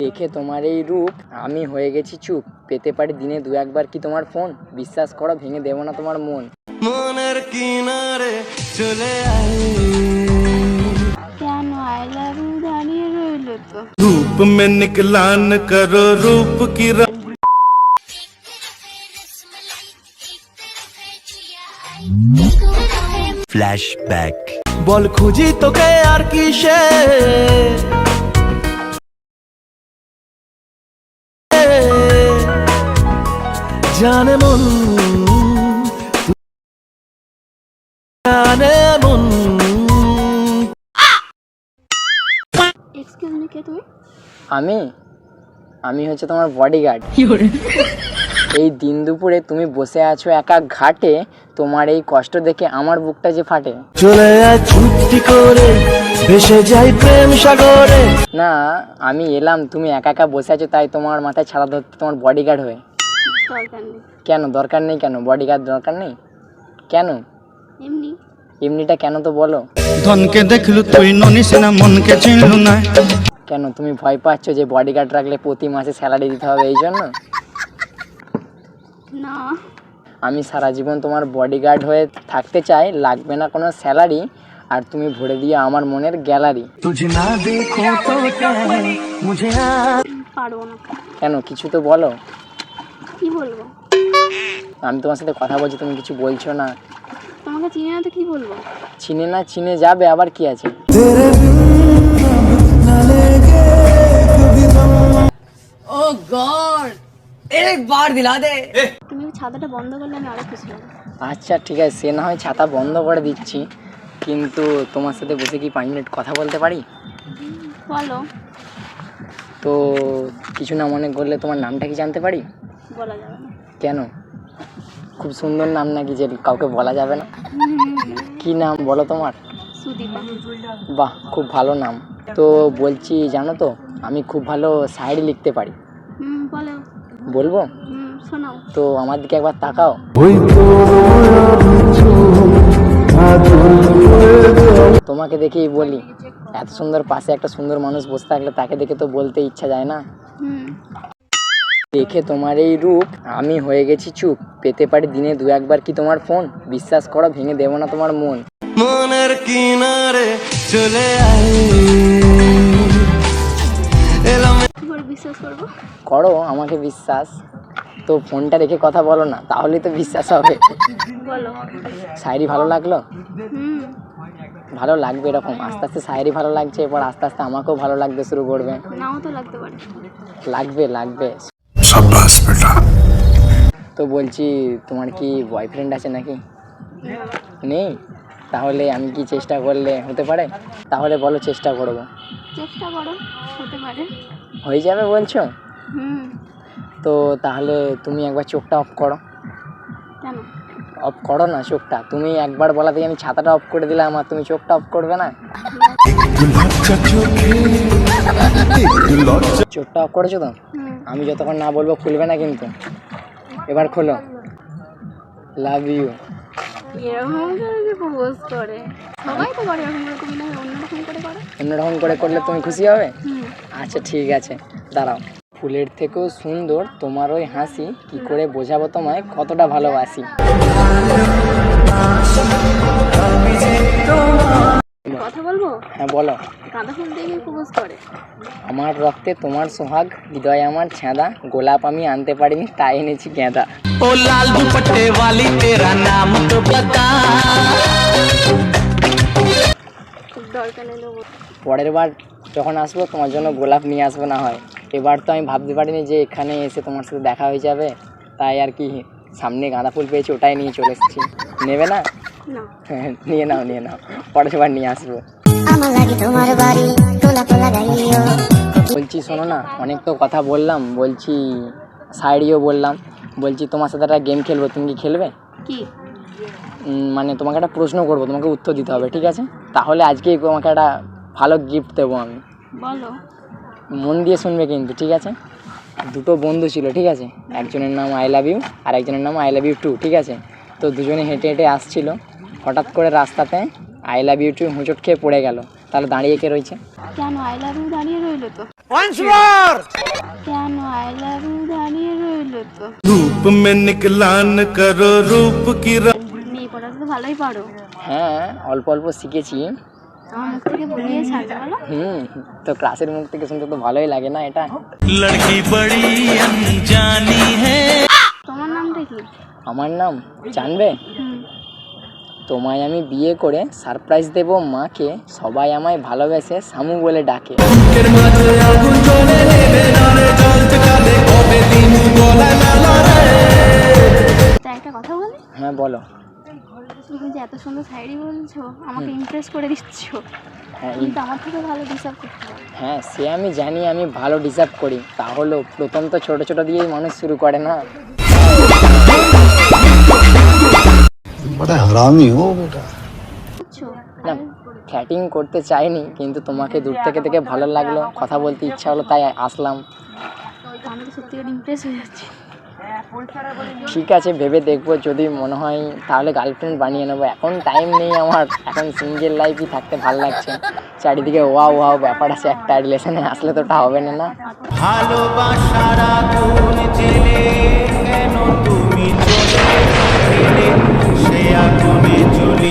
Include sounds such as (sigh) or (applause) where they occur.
দেখে তোমার এই রূপ আমি হয়ে গেছি চুপ। পেতে পারি দিনে দু একবার কি তোমার ফোন? বিশ্বাস করো ভেঙে দেবো না তোমার মন। মনের কিনারে চলে I can I love you রূপ মে নিকলান করো রূপ কি ফ্ল্যাশব্যাক বল খুঁজি তোকে আর কিসে? জানে মন জানে মন। এক্সকিউজ মি কে তুমি? আমি? আমি হচ্ছে তোমার বডিগার্ড এই দিন দুপুরে তুমি বসে আছো একা ঘাটে তোমার এই কষ্ট দেখে আমার বুকটা যে ফাটে। চলে চুক্তি করে ভেসে যাই প্রেম সাগরে। না আমি এলাম তুমি একা একা বসে আছো তাই তোমার মাথায় ছাড়া ধরতে তোমার বডিগার্ড হয়ে। কেন? দরকার নেই কেন? বডিগার্ড দরকার নেই? কেন? এমনি। এমনিটা কেন তো বলো। ধনকে দেখলু তুই ননিস না মনকে চিনলু না। কেন? তুমি ভয় পাচ্ছ যে বডিগার্ড রাখলে প্রতি মাসে স্যালারি দিতে হবে এই জন্য? না। আমি সারা জীবন তোমার বডিগার্ড হয়ে থাকতে চাই লাগবে না কোনো স্যালারি আর তুমি ভরে দিয়ে আমার মনের গ্যালারি কেন? কিছু তো বলো। কি বলব? আমি তোমার সাথে কথা বলছি তুমি কিছু বলছো না। তোমাকে চিনি না তো কি বলব? চিনে না চিনে যাবে আবার কি আছে? তুমি ছাতাটা বন্ধ করলে আমি আরও খুশি হব? আচ্ছা ঠিক আছে সে না হয় ছাতা বন্ধ করে দিচ্ছি কিন্তু তোমার সাথে বসে কি পাঁচ মিনিট কথা বলতে পারি? বলো। তো কিছু না মনে করলে তোমার নামটা কি জানতে পারি? বলা যাবে না। কেন? খুব সুন্দর নাম নাকি যে কাউকে বলা যাবে না? (laughs) কি নাম বলো তোমার? সুদীপা। বাহ খুব ভালো নাম। তো বলছি জানো তো আমি খুব ভালো শায়রি লিখতে পারি। বলো। বলব? শোনাও। তো আমার দিকে একবার তাকাও। তোমাকে দেখেই বলি এত সুন্দর পাশে একটা সুন্দর মানুষ বসে থাকলে তাকে দেখে তো বলতে ইচ্ছা যায় না। হুম। দেখে তোমার এই রূপ আমি হয়ে গেছি চুপ। পেতে পারি দিনে দু একবার কি তোমার ফোন? বিশ্বাস করো ভেঙে দেবো না তোমার মন। মনের কিনারে চলে করে বিশ্বাস করব? করো আমাকে বিশ্বাস। তো ফোনটা রেখে কথা বলো না তাহলেই তো বিশ্বাস হবে। শায়রি ভালো লাগল? ভালো লাগবে এরকম। আস্তে আস্তে শায়রি ভালো লাগছে এরপর আস্তে আস্তে আমাকেও ভালো লাগতে শুরু করবে। নাও তো লাগতে পারে। লাগবে লাগবে। তো বলছি তোমার কি বয়ফ্রেন্ড আছে নাকি? নেই? তাহলে আমি কি চেষ্টা করলে হতে পারে? তাহলে বলো চেষ্টা করব। চেষ্টা করো হতে পারে। হয়ে যাবে বলছো? তো তাহলে তুমি একবার চোখটা অফ করো। কেন? অফ করো না চোখটা। তুমি একবার বলাতেই আমি ছাতাটা অফ করে দিলাম আর তুমি চোখটা অফ করবে না। চোখটা অফ করেছ তো? আমি যতক্ষণ না বলব খুলবে না কিন্তু। এবার খোলো। লাভ ইউ এরকম করে করে? সবাই তো করে এরকম করে কবি না অন্যরকম করে করে। অন্যরকম করে করলে তুমি খুশি হবে? আচ্ছা ঠিক আছে। দাঁড়াও। ফুলের থেকেও সুন্দর তোমার ওই হাসি কি করে বোঝাবো তোমায়? কতটা ভালোবাসি। কথা বলবো হ্যাঁ বলো গাঁদা ফুল দিয়ে প্রপোজ করে আমার রক্তে তোমার সোহাগ হৃদয় আমার ছেঁদা গোলাপ আমি আনতে পারিনি তাই এনেছি গেঁদা ओ लाल दुपट्टे वाली तेरा नाम तो बता খুব দরকার নেই দেবো পরের বার যখন আসবো তোমার জন্য গোলাপ নিয়ে আসবো না হয় এবার তো আমি ভাবতে পারিনি যে এখানে এসে তোমার সাথে দেখা হয়ে যাবে তাই আর কি সামনে গাঁদা ফুল পেয়েছি ওটাই নিয়ে চলে এসেছি নেবে না না নিয়ে নাও নিয়ে নাও। পরের বার নিয়ে আসব। আমার লাগি তোমার বাড়ি গোলাপ লাগাইও বলছি শোনো না অনেক তো কথা বললাম বলছি সাইডিও বললাম বলছি তোমার সাথে একটা গেম খেলব তুমি কি খেলবে? কি? মানে তোমাকে একটা প্রশ্ন করব তোমাকে উত্তর দিতে হবে ঠিক আছে? তাহলে আজকেই তোমাকে একটা ভালো গিফট দেবো আমি। বলো। মন দিয়ে শুনবে কিন্তু ঠিক আছে? দুটো বন্ধু ছিল ঠিক আছে? একজনের নাম আই লাভ ইউ আর একজনের নাম আই লাভ ইউ টু ঠিক আছে? তো দুজনে হেঁটে হেঁটে আসছিল। হঠাৎ করে রাস্তাতে আই লাভ ইউ টু হোঁচট খেয়ে পড়ে গেল। তাহলে দাঁড়িয়ে কে রয়েছে? কেন আই লাভ ইউ দাঁড়িয়ে রইল তো? কেন আই লাভ ইউ দাঁড়িয়ে রইল তো? রূপ মে নিকলান করো রূপ কি মেয়ে পড়া তো ভালোই পড়ো হ্যাঁ অল্প অল্প শিখেছি। আমার নাম জানবে? তোমায় আমি বিয়ে করে সারপ্রাইজ দেব মাকে সবাই আমায় ভালোবেসে সামু বলে ডাকে। একটা কথা বলি? হ্যাঁ বলো। তুমি যে এত সুন্দর শাড়ি বলছো আমাকে ইমপ্রেস করে দিচ্ছ। হ্যাঁ আমার থেকে ভালো ডিসার্ভ করতে হ্যাঁ সে আমি জানি আমি ভালো ডিজার্ভ করি। তাহলেও প্রথম তো ছোট ছোট দিয়েই মানুষ শুরু করে না? হারামি হো বেটা ফ্যাটিং করতে চাইনি কিন্তু তোমাকে দূর থেকে থেকে ভালো লাগল কথা বলতে ইচ্ছা হলো তাই আসলাম। আমি সত্যি ইমপ্রেস হয়ে যাচ্ছি। ঠিক আছে ভেবে দেখব যদি মনে হয় তাহলে গার্লফ্রেন্ড বানিয়ে নেব। এখন টাইম নেই আমার এখন সিঙ্গেল লাইফই থাকতে ভালো লাগছে। চারিদিকে ওয়া ওয়াও ব্যাপার আছে একটা রিলেশনে আসলে তো ওটা হবে না না? ভালোবাসার আগুনে চলে